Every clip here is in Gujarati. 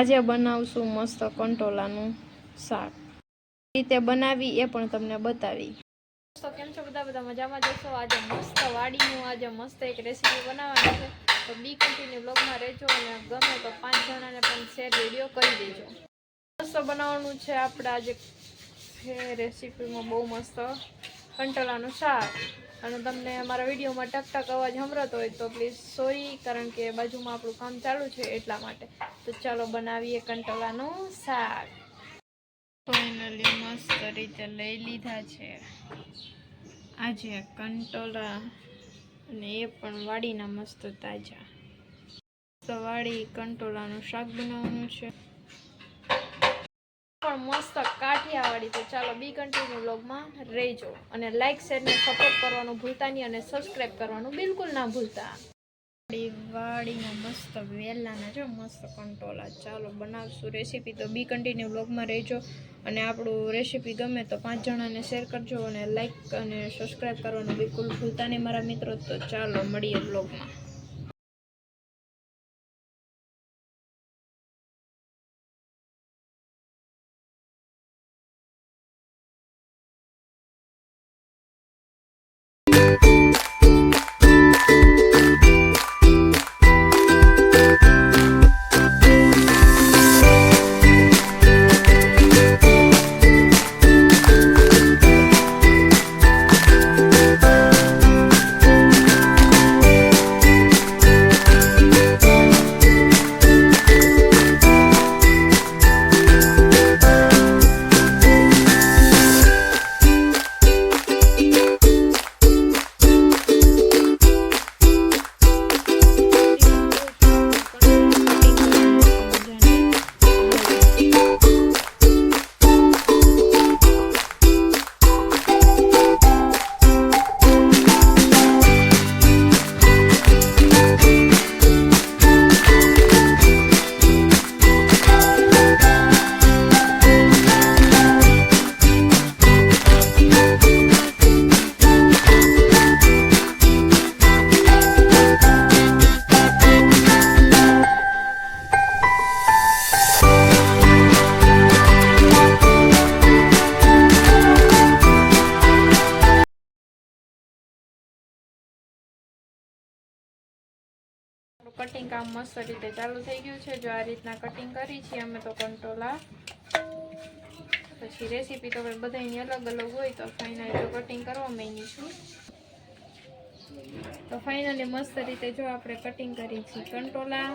આજે બનાવશું મસ્ત કંટોલાનું શાક. રીતે બનાવી એ પણ તમને બતાવી. તો કેમ છો બધા? બધા મજામાં જશો આજે મસ્ત વાડીનું, આજે મસ્ત એક રેસીપી બનાવવાની છે. તો બી કન્ટિન્યુ બ્લોગમાં રહેજો અને ગમે તો પાંચ જણાને પણ શેર વીડિયો કરી દેજો. મસ્ત બનાવવાનું છે. આપણે આજે રેસીપીમાં બહુ મસ્ત કંટોલાનું શાક. અને તમને અમારા વિડીયોમાં ટક ટક અવાજ સંભળાતો હોય તો પ્લીઝ સોરી કારણ કે બાજુમાં આપણું કામ ચાલુ છે એટલા માટે. તો ચાલો બનાવીએ કંટોળાનું શાક. ફાઇનલી મસ્ત રીતે લઈ લીધા છે. આજે કંટોળા અને એ પણ વાડીના મસ્ત તાજા. વાડી કંટોળાનું શાક બનાવવાનું છે. પણ મસ્ત કાઠિયાવાડી તો ચાલો બી કન્ટિન્યુ બ્લોગમાં રહેજો. અને લાઇક શેર ને સપોર્ટ કરવાનું ભૂલતા નહીં અને સબસ્ક્રાઇબ કરવાનું બિલકુલ ના ભૂલતા. વાડી મસ્ત વેલાના છે મસ્ત કંટોલા ચાલો બનાવશું રેસીપી તો બી કન્ટિન્યુ બ્લોગમાં રહેજો. અને આપણું રેસીપી ગમે તો પાંચ જણાને શેર કરજો અને લાઇક અને સબસ્ક્રાઇબ કરવાનું બિલકુલ ભૂલતા નહીં મારા મિત્રો. તો ચાલો મળીએ વ્લોગમાં કટિંગ કામ મસ્ત રીતે ચાલુ થઈ ગયું છે. જો આ રીતના કટિંગ કરી છે અમે તો કંટોલા પછી રેસીપી તો હવે બધાની અલગ અલગ હોય તો ફાઇનલી જો કટિંગ કરવા માંગી છું તો ફાઇનલી મસ્ત રીતે જો આપણે કટિંગ કરી છે કંટોલા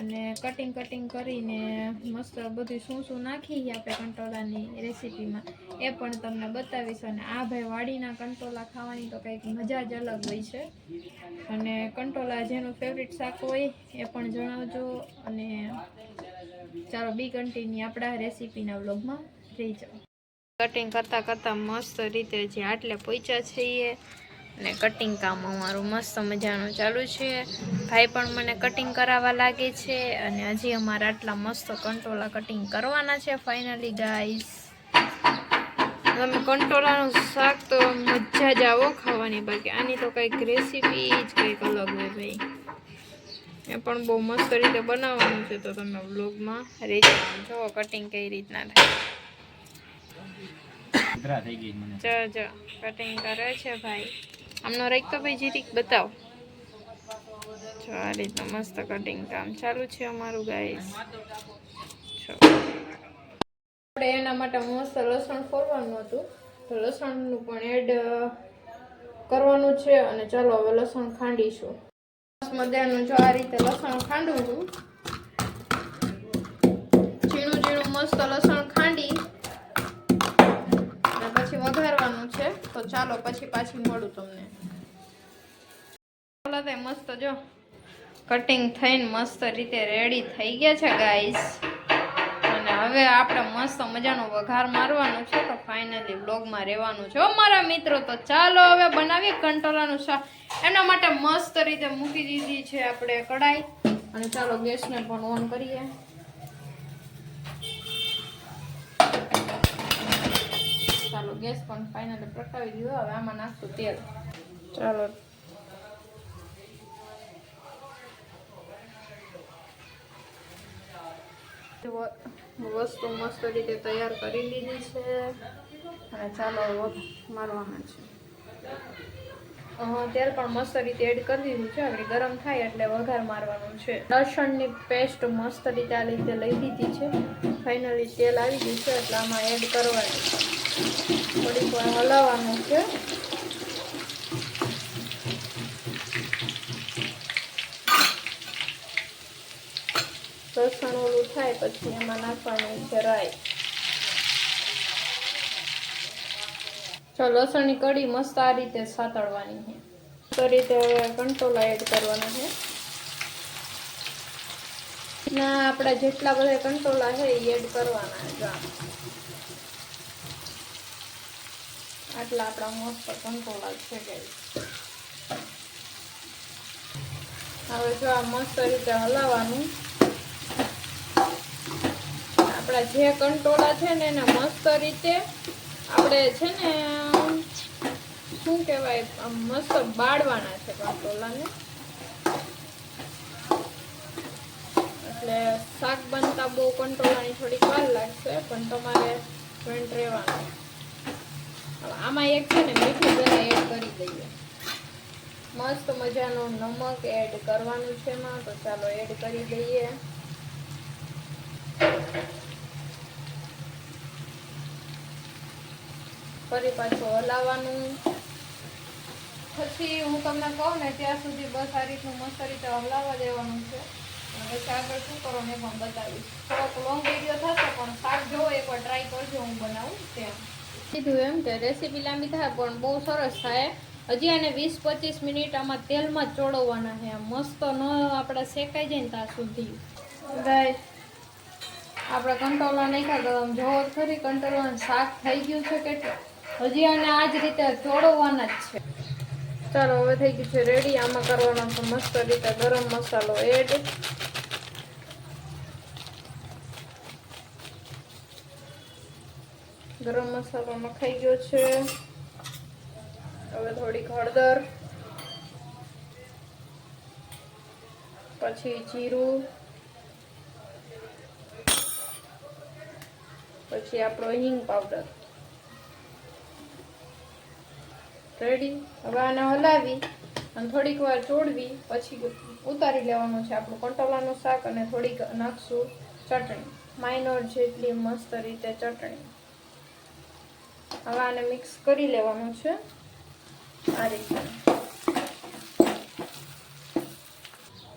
અને કટિંગ કટિંગ કરીને મસ્ત બધું શું શું નાખી આપણે કંટોલાની રેસીપીમાં એ પણ તમને બતાવીશ. અને આ ભાઈ વાડીના કંટોલા ખાવાની તો કંઈક મજા જ અલગ હોય છે. અને કંટોલા જેનું ફેવરિટ શાક હોય એ પણ જણાવજો. અને ચાલો બી કન્ટિન્યુ આપણા રેસીપીના વ્લોગમાં રહી જાઓ. કટિંગ કરતાં કરતાં મસ્ત રીતે જે આટલે પહોંચ્યા છીએ અને કટિંગ કામ અમારું મસ્ત મજાનું ચાલુ છે. ભાઈ પણ મને કટિંગ કરાવવા લાગે છે અને હજી અમારા આટલા મસ્ત કંટોલા કટિંગ કરવાના છે ફાઇનલી ગાઈસ તમે કંટોલાનું શાક તો મજા જ આવો ખાવાની બાકી આની તો કંઈક રેસીપી જ કંઈક અલગ હોય ભાઈ. એ પણ બહુ મસ્ત રીતે બનાવવાનું છે તો તમે વ્લોગમાં રહી જવાનું જો કટિંગ કઈ રીતના થાય. થઈ ગઈ મને. જો જો કટિંગ કરે છે ભાઈ. આમનો તો ભાઈ જીરીક બતાવ. જો આ રીતનું મસ્ત કટિંગ કામ ચાલુ છે અમારું ગાઈસ આપણે એના માટે મસ્ત લસણ ફોરવાનું હતું. તો લસણનું પણ એડ કરવાનું છે અને ચાલો હવે લસણ ખાંડીશું. મસ્ત મજાનું જો આ રીતે લસણ ખાંડું છું ઝીણું ઝીણું મસ્ત લસણ પછી છે, તો ચાલો પછી પાછી મળું તમને. તે મસ્ત જો કટિંગ થઈને મસ્ત રીતે રેડી થઈ ગયા છે ગાઈસ અને હવે આપણે મસ્ત મજાનો વઘાર મારવાનો છે, તો ફાઇનલી બ્લોગમાં રહેવાનું છે. ઓ મારા મિત્રો, તો ચાલો હવે બનાવીએ કંટોલાનું શાક. એના માટે મસ્ત રીતે મૂકી દીધી છે આપણે કઢાઈ. અને ચાલો ગેસને પણ ઓન કરીએ. ચાલો ગેસ પણ ફાઇનલી પ્રગટાવી દીધો. હવે આમાં નાખતું તેલ. ચાલો. વસ્તુ મસ્ત રીતે તૈયાર કરી લીધી છે. અને ચાલો મારવાના છે. તેલ પણ મસ્ત રીતે એડ કરી દીધું છે. આપણે ગરમ થાય એટલે વઘાર મારવાનું છે. લસણની પેસ્ટ મસ્ત રીતે આ રીતે લઈ લીધી છે. ફાઇનલી તેલ આવી ગયું છે એટલે આમાં એડ કરવાની છે. થોડીક વાર હલાવવાનું છે. લસણ ઓલું થાય પછી એમાં નાખવાનું છે રાઈ. જો લસણની કઢી મસ્ત આ રીતે સાતળવાની છે. તો રીતે કંટોલા એડ કરવાના છે. ના, આપણા જેટલા બધા કંટોલા છે એ એડ કરવાના છે જો આમ. આટલા આપણા મસ્ત કંટોલા છે. હવે જો આ મસ્ત રીતે હલાવવાનું. આપણા જે કંટોળા છે ને એને મસ્ત રીતે આપણે છે ને, શું કહેવાય, આમ મસ્ત બાળવાના છે કંટોળાને. એટલે શાક બનતા બહુ કંટોળાની થોડીક વાર લાગશે, પણ તમારે જોઈન્ટ રહેવાનું. આમાં એક છે ને મીઠું જરા એડ કરી દઈએ. મસ્ત મજાનું નમક એડ કરવાનું છે એમાં, તો ચાલો એડ કરી દઈએ. ફરી પાછું હલાવવાનું. પછી હું તમને કહું ને, ત્યાં સુધી બસ આ રીતનું મસ્ત રીતે હલાવવા દેવાનું છે. પછી આગળ શું કરો ને પણ બતાવીશ. થોડોક લોંગ વીડિયો થશે, પણ શાક જોવો, એકવાર ટ્રાય કરજો, હું બનાવું ત્યાં. કીધું એમ કે રેસીપી લાંબી થાય પણ બહુ સરસ થાય. હજી આને વીસ પચીસ મિનિટ આમાં તેલમાં જ ચોળવવાના છે. મસ્ત ન આપણે શેકાઈ જાય ને ત્યાં સુધી. ગાઈસ આપણે કંટોલા નાખ્યા તો આમ જોવો ખરી કંટોલાનું શાક થઈ ગયું છે કેટલું. હજી આને આ જ રીતે ચોળવવાના જ છે. ચાલો હવે થઈ ગયું છે રેડી આમાં કરવાનો છે મસ્ત રીતે ગરમ મસાલો એડ ગરમ મસાલો નખાઈ ગયો છે. હવે થોડીક હળદર, પછી જીરું, પછી આપણો હિંગ પાવડર. રેડી હવે આને હલાવી અને થોડીક વાર ચોડવી પછી ઉતારી લેવાનું છે આપણું કંટોલાનું શાક અને થોડીક નાખશું ચટણી. માઇનોર જેટલી મસ્ત રીતે ચટણી. હવે આને મિક્સ કરી લેવાનું છે. આ રીતે.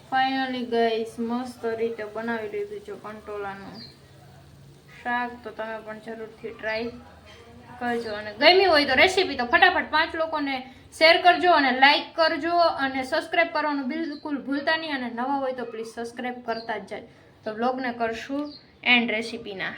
ફાઇનલી ગઈસ મસ્ત રીતે બનાવી લીધું છે કંટોલાનું શાક તો તમે પણ જરૂરથી ટ્રાય કરજો અને ગમી હોય તો રેસીપી તો ફટાફટ પાંચ લોકોને શેર કરજો અને લાઇક કરજો અને સબસ્ક્રાઇબ કરવાનું બિલકુલ ભૂલતા નહીં અને નવા હોય તો પ્લીઝ સબસ્ક્રાઈબ કરતા જ જાય. તો બ્લોગને કરશું એન્ડ રેસીપીના